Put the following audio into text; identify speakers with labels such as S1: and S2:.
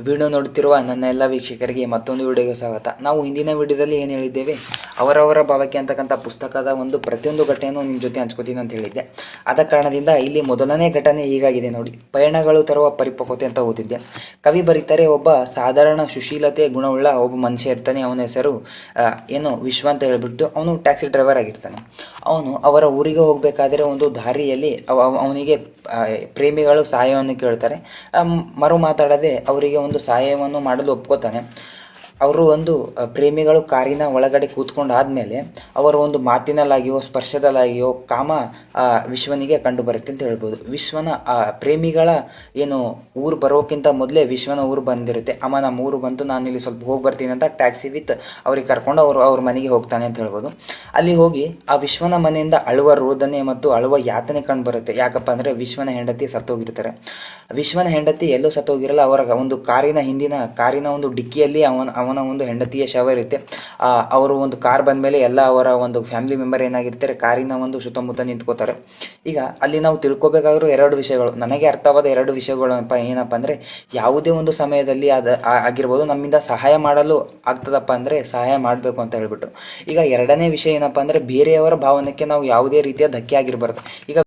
S1: Video ನೋಡುತ್ತಿರುವ ನನ್ನ ಎಲ್ಲ ವೀಕ್ಷಕರಿಗೆ ಮತ್ತೊಂದು ವಿಡಿಯೋಗೆ ಸ್ವಾಗತ. ನಾವು ಹಿಂದಿನ ವಿಡಿಯೋದಲ್ಲಿ ಏನು ಹೇಳಿದ್ದೇವೆ? ಅವರವರ ಭಾವಕ್ಕೆ ಅಂತಕ್ಕಂಥ ಪುಸ್ತಕದ ಒಂದು ಪ್ರತಿಯೊಂದು ಘಟನೆಯನ್ನು ನಿಮ್ಮ ಜೊತೆ ಹಂಚ್ಕೋತೀನಿ ಅಂತ ಹೇಳಿದ್ದೆ. ಆದ ಕಾರಣದಿಂದ ಇಲ್ಲಿ ಮೊದಲನೇ ಘಟನೆ ಹೀಗಾಗಿದೆ ನೋಡಿ. ಪಯಣಗಳು ತರುವ ಪರಿಪಕ್ವತೆ ಅಂತ ಓದಿದ್ದೆ. ಕವಿ ಬರೀತಾರೆ, ಒಬ್ಬ ಸಾಧಾರಣ ಸುಶೀಲತೆ ಗುಣವುಳ್ಳ ಒಬ್ಬ ಮನುಷ್ಯ ಇರ್ತಾನೆ. ಅವನ ಹೆಸರು ಏನು ವಿಶ್ವ ಅಂತ ಹೇಳಿಬಿಟ್ಟು ಅವನು ಟ್ಯಾಕ್ಸಿ ಡ್ರೈವರ್ ಆಗಿರ್ತಾನೆ. ಅವನು ಅವರ ಊರಿಗೆ ಹೋಗಬೇಕಾದರೆ ಒಂದು ದಾರಿಯಲ್ಲಿ ಅವ, ಅವ- ಅವನಿಗೆ ಪ್ರೇಮಿಗಳು ಸಹಾಯವನ್ನು ಕೇಳ್ತಾರೆ. ಮರು ಮಾತಾಡದೆ ಅವರಿಗೆ ಒಂದು ಸಹಾಯವನ್ನು ಮಾಡಲು ಒಪ್ಕೋತಾನೆ. ಅವರು ಒಂದು ಪ್ರೇಮಿಗಳು ಕಾರಿನ ಒಳಗಡೆ ಕೂತ್ಕೊಂಡು ಆದಮೇಲೆ ಅವರ ಒಂದು ಮಾತಿನಲ್ಲಾಗಿಯೋ, ಸ್ಪರ್ಶದಲ್ಲಾಗಿಯೋ ಕಾಮ ವಿಶ್ವನಿಗೆ ಕಂಡು ಬರುತ್ತೆ ಅಂತ ಹೇಳ್ಬೋದು. ವಿಶ್ವನ ಪ್ರೇಮಿಗಳ ಏನು ಊರು ಬರೋಕ್ಕಿಂತ ಮೊದಲೇ ವಿಶ್ವನ ಊರು ಬಂದಿರುತ್ತೆ. ಅಮ್ಮ, ನಮ್ಮ ಊರು ಬಂತು ನಾನು ಇಲ್ಲಿ ಸ್ವಲ್ಪ ಹೋಗಿ ಬರ್ತೀನಿ ಅಂತ ಟ್ಯಾಕ್ಸಿ ವಿತ್ ಅವ್ರಿಗೆ ಕರ್ಕೊಂಡು ಅವರು, ಅವ್ರ ಮನೆಗೆ ಹೋಗ್ತಾನೆ ಅಂತ ಹೇಳ್ಬೋದು. ಅಲ್ಲಿ ಹೋಗಿ ಆ ವಿಶ್ವನ ಮನೆಯಿಂದ ಅಳುವ ರೋದನೆ ಮತ್ತು ಅಳುವ ಯಾತನೆ ಕಂಡು ಬರುತ್ತೆ. ಯಾಕಪ್ಪ ಅಂದರೆ ವಿಶ್ವನ ಹೆಂಡತಿ ಸತ್ತೋಗಿರ್ತಾರೆ. ವಿಶ್ವನ ಹೆಂಡತಿ ಎಲ್ಲೂ ಸತ್ತೋಗಿರಲ್ಲ. ಅವರ ಒಂದು ಕಾರಿನ ಹಿಂದಿನ, ಕಾರಿನ ಒಂದು ಡಿಕ್ಕಿಯಲ್ಲಿ ಅವನ ಅವನ ಒಂದು ಹೆಂಡತಿಯ ಶವ ಇರುತ್ತೆ. ಅವರು ಒಂದು ಕಾರ್ ಬಂದ ಮೇಲೆ ಎಲ್ಲ ಅವರ ಒಂದು ಫ್ಯಾಮಿಲಿ ಮೆಂಬರ್ ಏನಾಗಿರ್ತಾರೆ, ಕಾರಿನ ಒಂದು ಸುತ್ತಮುತ್ತ ನಿಂತ್ಕೋತಾರೆ. ಈಗ ಅಲ್ಲಿ ನಾವು ತಿಳ್ಕೊಬೇಕಾಗಿರೋ ಎರಡು ವಿಷಯಗಳು, ನನಗೆ ಅರ್ಥವಾದ ಎರಡು ವಿಷಯಗಳು ಏನಪ್ಪ ಅಂದರೆ, ಯಾವುದೇ ಒಂದು ಸಮಯದಲ್ಲಿ ಅದು ಆಗಿರ್ಬೋದು, ನಮ್ಮಿಂದ ಸಹಾಯ ಮಾಡಲು ಆಗ್ತದಪ್ಪ ಅಂದರೆ ಸಹಾಯ ಮಾಡಬೇಕು ಅಂತ ಹೇಳ್ಬಿಟ್ಟು ಈಗ ಎರಡನೇ ವಿಷಯ ಏನಪ್ಪ ಅಂದರೆ, ಬೇರೆಯವರ ಭಾವನೆಗೆ ನಾವು ಯಾವುದೇ ರೀತಿಯ ಧಕ್ಕೆ ಆಗಿರಬಾರ್ದು. ಈಗ